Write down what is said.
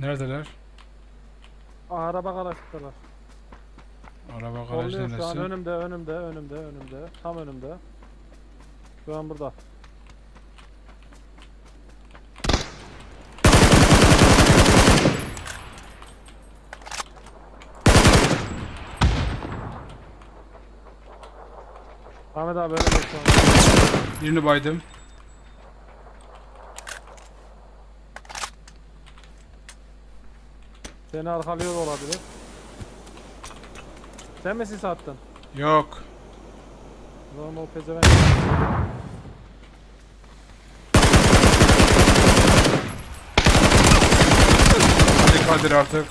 Neredeler? Araba karıştılar. Araba garaj Kolluyor şu an neresi? önümde, önümde, önümde, önümde. Tam önümde. Şu an burada. Ahmet abi önümde şu an. Birini baydım. Seni arkalıyor da olabilir. Sen mi sis attın? Yok. O zaman o pezevenk. Hadi Kadir artık.